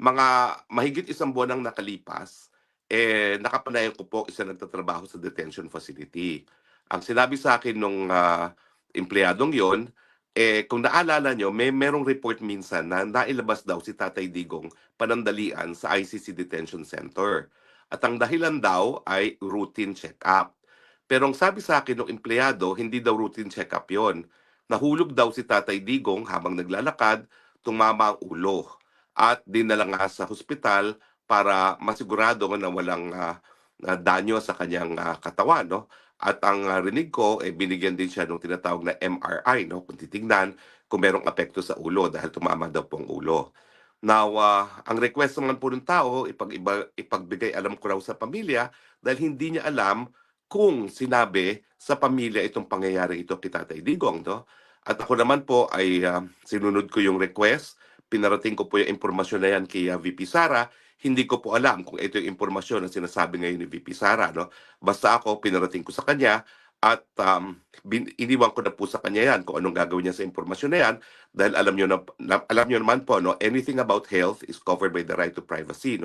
mga mahigit isang buwan ang nakalipas, eh, nakapanayan ko po isa nagtatrabaho sa detention facility. Ang sinabi sa akin nung ah, empleyadong yon, eh, kung naalala nyo, may merong report minsan na nailabas daw si Tatay Digong panandalian sa ICC Detention Center. At ang dahilan daw ay routine check-up. Pero ang sabi sa akin ng empleyado, hindi daw routine check-up yon. Nahulog daw si Tatay Digong habang naglalakad, tumama ang ulo. At dinala nga sa hospital para masigurado na walang ah, na danyo sa kanyang ah, katawan. No? At ang ah, rinig ko, eh, binigyan din siya ng tinatawag na MRI, no? kung titignan kung merong apekto sa ulo dahil tumama daw pong ulo. Now, ah, ang request naman po ng tao, ipag, ipagbigay alam ko raw sa pamilya dahil hindi niya alam kung sinabi sa pamilya itong pangyayari ito kay Tatay Digong. No? At ako naman po ay ah, sinunod ko yung request, pinarating ko po yung impormasyon na yan kay ah, VP Sara, hindi ko po alam kung ito yung impormasyon na sinasabi ngayon ni VP Sara. No? Basta ako, pinarating ko sa kanya at um, bin, iniwan ko na po sa kanya yan kung anong gagawin niya sa impormasyon na yan dahil alam niyo na, na alam niyo naman po no anything about health is covered by the right to privacy no